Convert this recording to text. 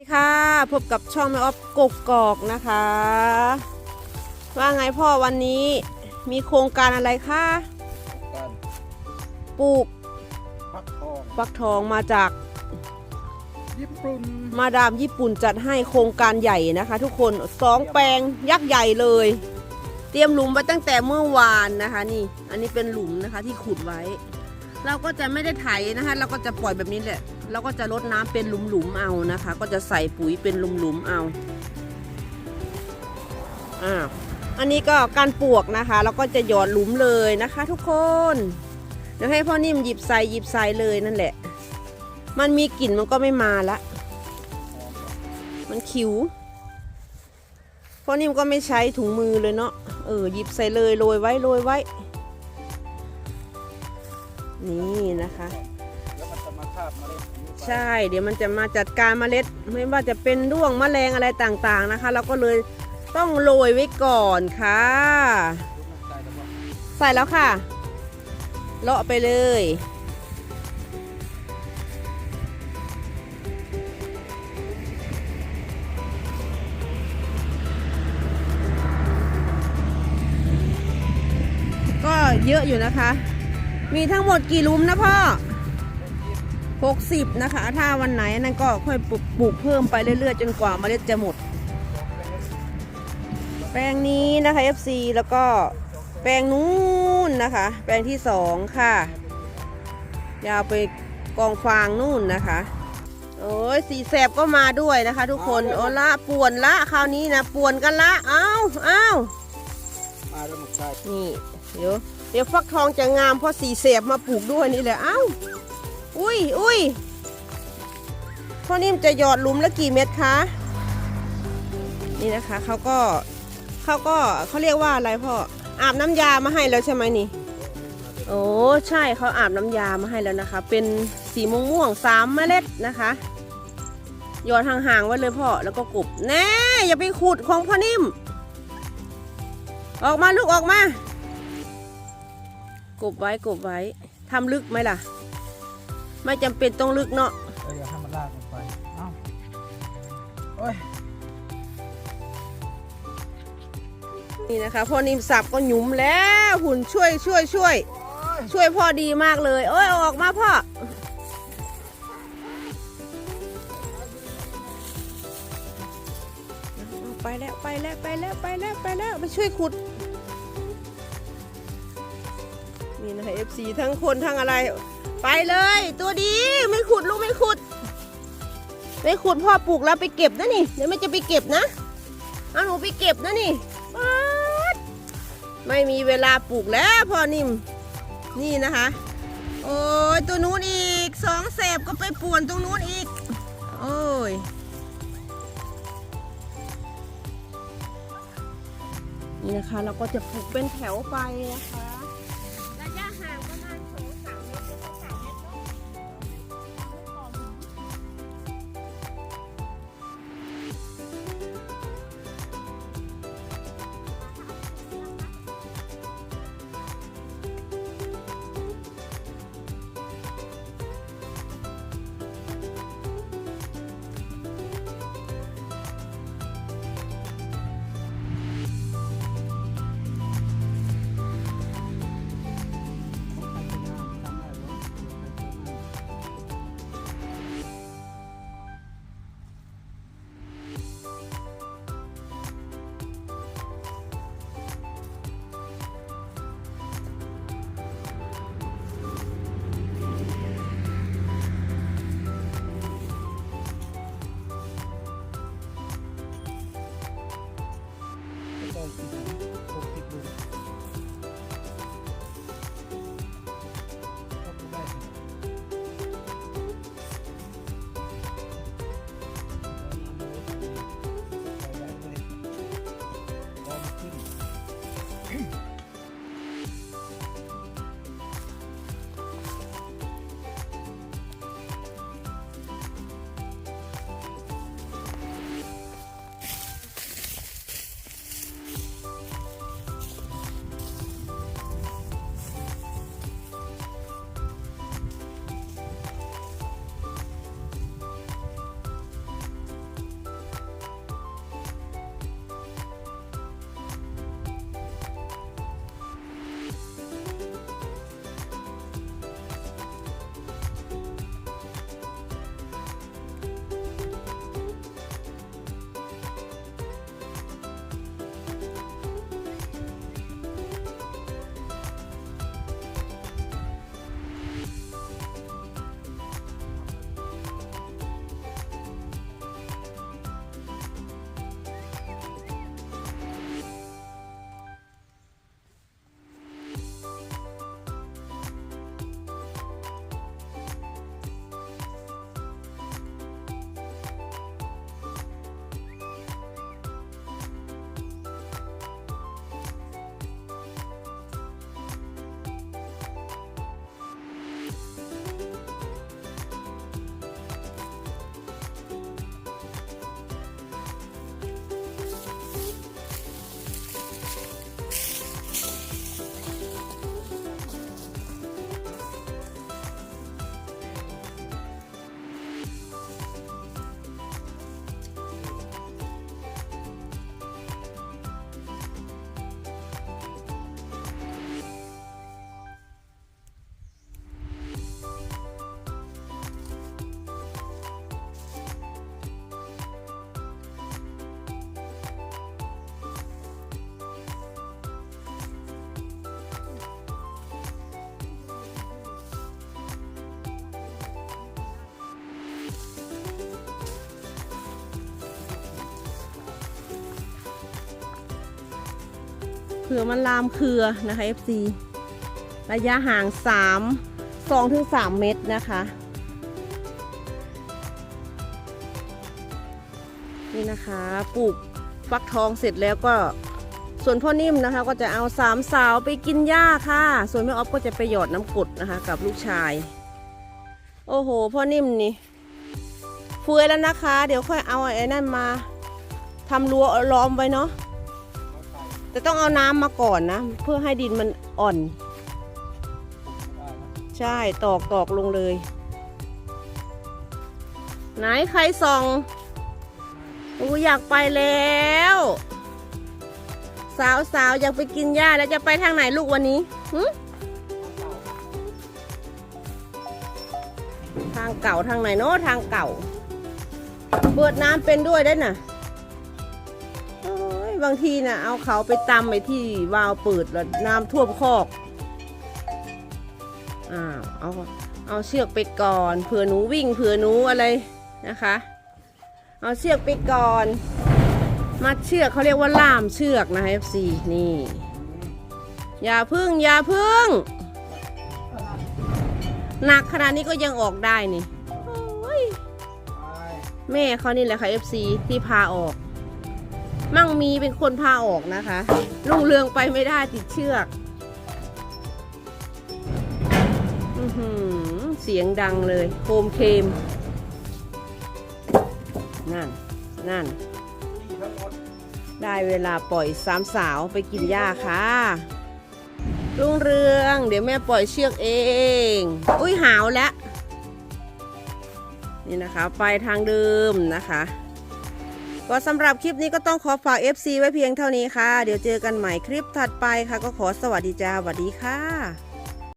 สวัสดีค่ะ พบกับช่องแม่ออฟกกกอกนะคะ ว่าไงพ่อวันนี้มีโครงการอะไรคะการปลูกพักทองฟักทองมาจากญี่ปุ่นมาดามญี่ปุ่นจัดให้โครงการใหญ่นะคะ ทุกคนสองแปลงยักษ์ใหญ่เลย เตรียมหลุมไว้ตั้งแต่เมื่อวานนะคะนี่ อันนี้เป็นหลุมนะคะที่ขุดไว้ เราก็จะไม่ได้ไถนะคะ เราก็จะปล่อยแบบนี้แหละ เราก็จะลดน้ำเป็นหลุมๆเอานะคะ ก็จะใส่ปุ๋ยเป็นหลุมๆเอาอ่าอันนี้ก็การปลวกนะคะเราก็จะหยอดหลุมเลยนะคะ ทุกคนเดี๋ยวให้พ่อนิ่มหยิบใส่หยิบใส่เลยนั่นแหละ มันมีกลิ่นมันก็ไม่มาละ มันขิวพ่อนิ่มก็ไม่ใช้ถุงมือเลยเนาะเออหยิบใส่เลยโรยไว้โรยไว้ นี่นะคะ บเมล็ดนี้ไปใช่ เดี๋ยวมันจะมาจัดการเมล็ด ไม่ว่าจะเป็นด้วงแมลงอะไรต่างๆนะคะ เราก็เลยต้องโรยไว้ก่อนค่ะ ใส่แล้วก็ใส่แล้วค่ะ เลาะไปเลย ก็เยอะอยู่นะคะ มีทั้งหมดกี่หลุมนะพ่อ 60 นะคะ ถ้าวันไหนนั่นก็ค่อยปลูกปลูกเพิ่มไปเรื่อยๆ จนกว่าเมล็ดจะหมด แปลงนี้นะคะ FC แล้วก็แปลงนู้นนะคะ แปลงที่สองค่ะ ยาวไปกองฟางนู่นนะคะ โอ้ยสีแสบก็มาด้วยนะคะ ทุกคนโอ้ละป่วนละคราวนี้นะป่วนกันละเอ้าเอ้ามาแล้วหมดใช่นี่เดี๋ยวเดี๋ยวฟักทองจะงามเพราะสีเสบมาปลูกด้วยนี่แหละเอ้า อุ้ยอุ้ยพ่อนิ่มจะหยอดลุมละกี่เม็ดคะ นี่นะคะเขาก็เขาก็เขาเรียกว่าอะไรพ่อ อาบน้ำยามาให้แล้วใช่ไหมนี่ โอ้ใช่เขาอาบน้ำยามาให้แล้วนะคะ เป็นสีม่วงม่วงๆสามเมล็ดนะคะหยอดห่างๆไว้เลยพ่อแล้วก็กบแน่อย่าไปขุดของพ่อนิ่ม ออกมาลูกออกมากบไว้กบไว้ทำลึกไหมล่ะ ไม่จำเป็นต้องลึกเนาะเดี๋ยวให้มันลากลงไป เอ้าโอ้ยนี่นะคะพ่อนิ่มสับก็หยุมแล้วหุ่นช่วยช่วยช่วย ช่วยพ่อดีมากเลย โอ้ยเอาออกมาพ่อเอาไปแล้วไปแล้วไปแล้วไปแล้วไปแล้วไปช่วยขุด นี่นะคะ FC ทั้งคนทั้งอะไร ไปเลย ตัวดีไม่ขุดลูกไม่ขุด ไม่ขุดพ่อปลูกแล้วไปเก็บนะนี่เดี๋ยวไม่จะไปเก็บนะเอาหนูไปเก็บนะนี่ไม่มีเวลาปลูกแล้วพ่อนิ่มนี่นะคะ โอ้ยตัวนู้นอีกสองแสบก็ไปป่วนตรงนู้นอีก โอ้ยนี่นะคะเราก็จะปลูกเป็นแถวไปนะคะ ผื่อมันลามเครือนะคะ FC ระยะห่าง 3 2ถึง3เมตรนะคะ นี่นะคะปลูกฟักทองเสร็จแล้วก็ส่วนพ่อนิ่มนะคะก็จะเอาสามสาวไปกินหญ้าค่ะ ส่วนแม่ออฟก็จะไปหยอดน้ำกดนะคะ กับลูกชาย โอ้โห พ่อนิ่มนี่เฟื่อยแล้วนะคะ เดี๋ยวค่อยเอาไอ้นั่นมาทำรั้วล้อมไว้เนาะ แต่ต้องเอาน้ำมาก่อนนะ เพื่อให้ดินมันอ่อน ใช่ตอกตอกลงเลย ไหนใครส่องอูอยากไปแล้ว สาวสาวอยากไปกินหญ้าแล้วจะไปทางไหนลูกวันนี้ทางเก่าทางไหนเนาะทางเก่า เปิดน้ำเป็นด้วยได้น่ะ บางทีน่ะ เอาเขาไปตำไปที่วาล์วเปิดแล้วน้ำท่วมคอกอ้าวเอาเอาเชือกไปก่อนเผื่อหนูวิ่งเผื่อหนูอะไรนะคะ เอาเชือกไปก่อน มัดเชือกเขาเรียกว่าล่ามเชือกนะคะ FC นี่อย่าพึ่งอย่าพึ่งหนักขนาดนี้ก็ยังออกได้นี่แม่เขานี่แหละค่ะ FC ที่พาออก มั่งมีเป็นคนพาออกนะคะลุงเรืองไปไม่ได้ติดเชือกอเสียงดังเลยโคมเคม นั่น นั่น ได้เวลาปล่อยสามสาวไปกินหญ้าค่ะลุงเรือง เดี๋ยวแม่ปล่อยเชือกเอง อุ้ยหาวแล้ว นี่นะคะ ไปทางเดิมนะคะ ก็สำหรับคลิปนี้ก็ต้องขอฝาก FC ไว้เพียงเท่านี้ค่ะ เดี๋ยวเจอกันใหม่คลิปถัดไปค่ะ ก็ขอสวัสดีจ้าสวัสดีค่ะ